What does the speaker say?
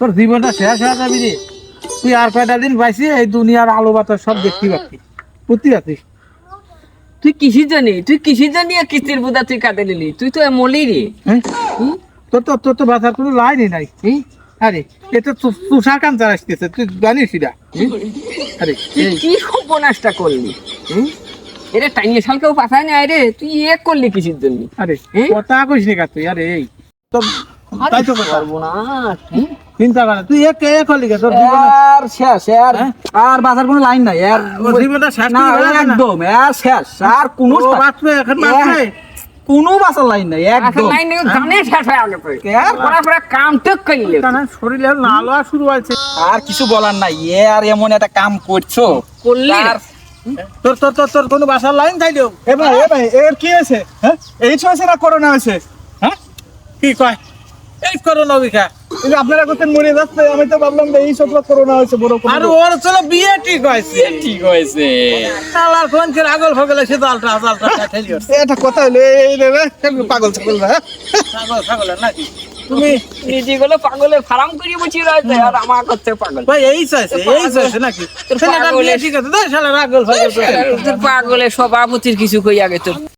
তোর জীবনটা শেষ হয়ে যাবি রে। তুই আর কয়টা দিন পাইছি এই দুনিয়ার আলো বাতাস সব দেখতে পাচ্ছি। বুঝতে পারছিস? তুই কিসির জানি? তুই কিসির জানি আর কিস্তির বুদা তুই কাটে নিলি? তুই তো মলি রে। হ্যাঁ? তোর তো তোর তো বাঁচার কোনো লাইনই নাই। আরে এটা তো তুষার কান্তার আসতেছে তুই জানিস এটা? আরে কি সর্বনাশটা করলি? হুম? এটা টাইনিয়ে শালকেও পাঠায় না রে। তুই এক করলি কিসির জন্য? আরে এ? কথা কইস নি তুই? আরে এই তো তাই তো সর্বনাশ। হুম? চিন্তা কর না। তুই এক এক হলি গে তোর জীবনে আর শেষ আর হ্যাঁ? আর বাঁচার কোনো লাইন নাই আর জীবনটা শেষ না না। একদম আর শেষ আর কোনো বাঁচবে এখন বাঁচবে? কোনো বাঁচার লাইন নাই একদম। লাইন নেই, জানে শেষ হয়ে গেছে। আর পড়া পড়া কাম তো কইলে। কারণ শরীরে শুরু হয়েছে। আর কিছু বলার নাই এ আর এমন একটা কাম করছ। করলি। তোর তোর তোর তোর কোনো বাসার লাইন চাইলেও এ ভাই এ ভাই এর কি হয়েছে? হ্যাঁ? এইচ হয়েছে না করোনা হয়েছে? হ্যাঁ? কি কয়? এই করোনা বিখা এই আপনারা কোথায় মরে যাচ্ছে আমি তো ভাবলাম যে এই সব করোনা হয়েছে বড় আর ওর চলো বিয়ে ঠিক হয়েছে। ঠিক হয়েছে। শালার কোন কে আগল ফগলে সে আলট্রা ঠেলি হচ্ছে। এটা কথা হলো এই রে রে পাগল ছাগল না হ্যাঁ? ছাগল ছাগল নাকি? তুমি নিজে গুলো পাগলের ফার্ম করিয়ে বসে রয়েছে আর আমার করছে পাগল। ভাই এই চাইছে এই চাইছে নাকি? ঠিক আছে পাগলের সভাপতির কিছু কই আগে তোর?